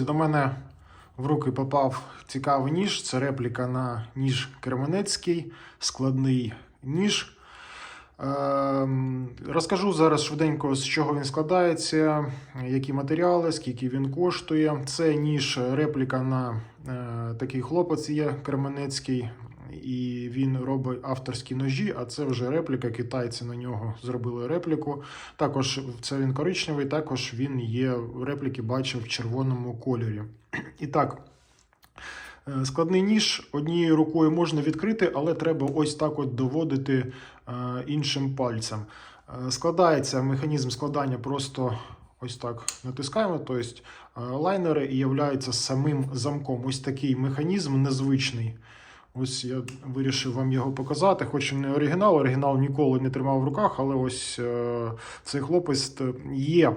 До мене в руки попав цікавий ніж. Це репліка на ніж Кременецький, складний ніж. Ем, Розкажу зараз швиденько, з чого він складається, які матеріали, скільки він коштує. Це ніж репліка на е, такий хлопець є Кременецький, і він робить авторські ножі, а це вже репліка. Китайці на нього зробили репліку. Також це він коричневий, також він є репліки, бачив в червоному кольорі. І так. Е, Складний ніж однією рукою можна відкрити, але треба ось так от доводити е, іншим пальцем. Е, Складається механізм складання просто ось так натискаємо. Тобто лайнери і являються самим замком. Ось такий механізм незвичний. Ось я вирішив вам його показати. Хоч не оригінал, оригінал ніколи не тримав в руках, але ось е, цей хлопець є.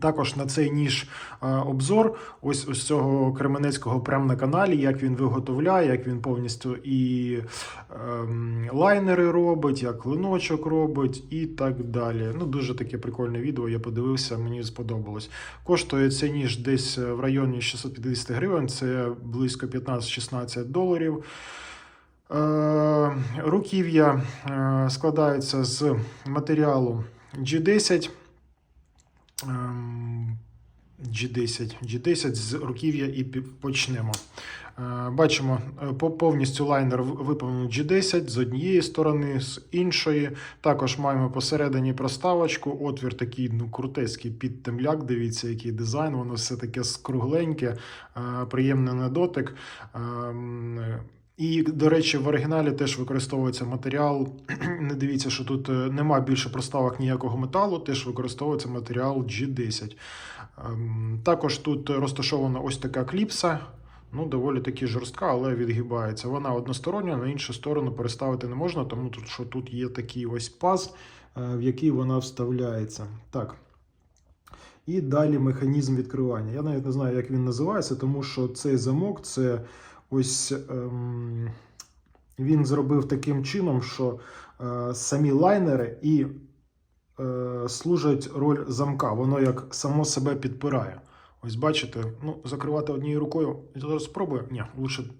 Також на цей ніж е, обзор ось ось цього Кременецького прямо на каналі, як він виготовляє, як він повністю і ем, лайнери робить, як клиночок робить і так далі. Ну, дуже таке прикольне відео. Я подивився, мені сподобалось. Коштує цей ніж десь в районі 650 гривень, це близько 15-16 доларів. Е, руків'я е, складаються з матеріалу G10. Ем, G10, G10 з руків'я і почнемо. Е, Бачимо, е, повністю лайнер виповнений G10 з однієї сторони, з іншої. Також маємо посередині проставочку. Отвір такий ну, крутецький під темляк. Дивіться, який дизайн. Воно все таке скругленьке, е, приємне на дотик. І, до речі, в оригіналі теж використовується матеріал. Не дивіться, що тут е, нема більше проставок ніякого металу, теж використовується матеріал G10. Ем, Також тут розташована ось така кліпса. Ну, доволі таки жорстка, але відгибається. Вона одностороння, на іншу сторону переставити не можна, тому що тут є такий ось паз, е, в який вона вставляється. Так. І далі механізм відкривання. Я навіть не знаю, як він називається, тому що цей замок це ось ем, він зробив таким чином, що е, самі лайнери і е, служать роль замка. Воно як само себе підпирає. Ось бачите, ну, закривати однією рукою. Зараз спробую. Ні,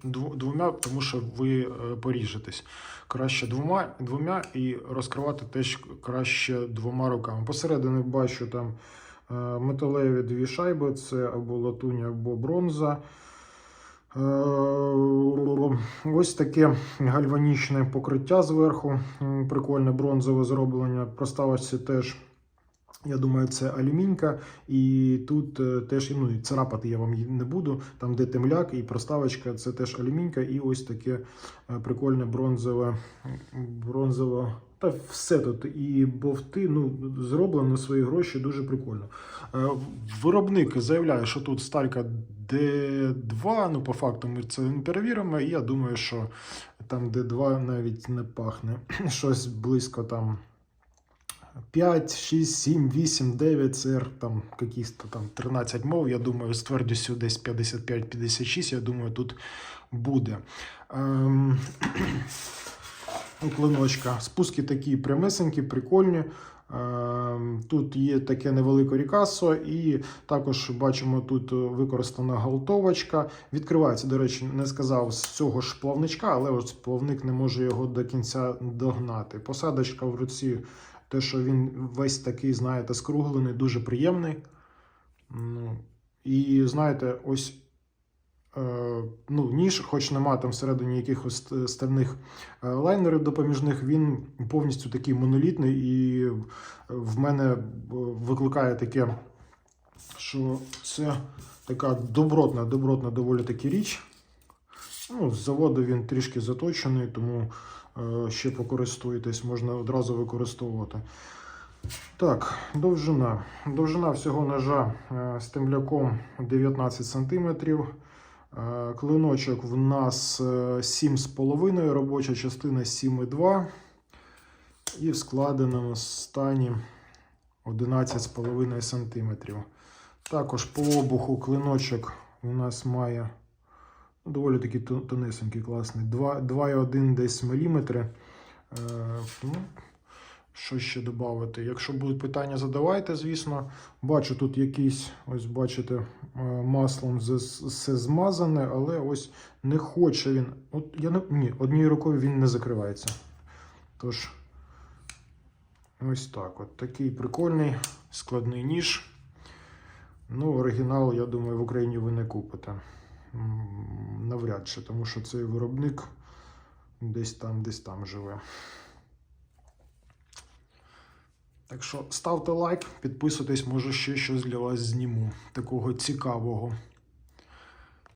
дв- двома, тому що ви е, поріжетесь. Краще двома, двома і розкривати теж краще двома руками. Посередині бачу там е, металеві дві шайби: це або латунь, або бронза. Е, Ось таке гальванічне покриття зверху. Прикольне бронзове зроблення. Проставочці теж. Я думаю, це алюмінька, і тут е, теж ну, і царапати я вам не буду. Там, де темляк і проставочка, це теж алюмінька, і ось таке е, прикольне бронзове, бронзове. Та все тут і бовти ну, зроблено на свої гроші дуже прикольно. Е, Виробник заявляє, що тут сталька D2, ну по факту ми це не перевіримо. І я думаю, що там D2 навіть не пахне. Щось близько там 5, 6, 7, 8, 9, це там якісь-то там 13 мов. Я думаю, з твердістю десь 55-56, я думаю, тут буде. Ем, у клиночка. Спуски такі прямесенькі, прикольні. Ем, Тут є таке невелике рікасо, і також бачимо, тут використана галтовочка. Відкривається, до речі, не сказав з цього ж плавничка, але ось плавник не може його до кінця догнати. Посадочка в руці, те, що він весь такий, знаєте, скруглений, дуже приємний. Ну, і знаєте, ось е, ну, ніж, хоч нема там всередині якихось ст- стальних е, лайнерів допоміжних, він повністю такий монолітний, і в мене е, викликає таке, що це така добротна, добротна доволі таки річ. Ну, з заводу він трішки заточений, тому е, ще покористуєтесь, можна одразу використовувати. Так, довжина. Довжина всього ножа е, з темляком 19 см. Е, Клиночок в нас е, 7,5, робоча частина 7,2. І в складеному стані 11,5 см. Також по обуху клиночок у нас має доволі тон- тонесенький, класний. 2,1 десь міліметри. Е, ну, Що ще додати? Якщо будуть питання, задавайте, звісно. Бачу, тут якийсь, ось бачите, е, маслом все змазане, але ось не хоче він. От я не ні, однією рукою він не закривається. Тож, ось так. От такий прикольний складний ніж. Ну, оригінал, я думаю, в Україні ви не купите. Навряд чи, тому що цей виробник десь там, десь там живе. Так що ставте лайк, підписуйтесь, може ще щось для вас зніму такого цікавого.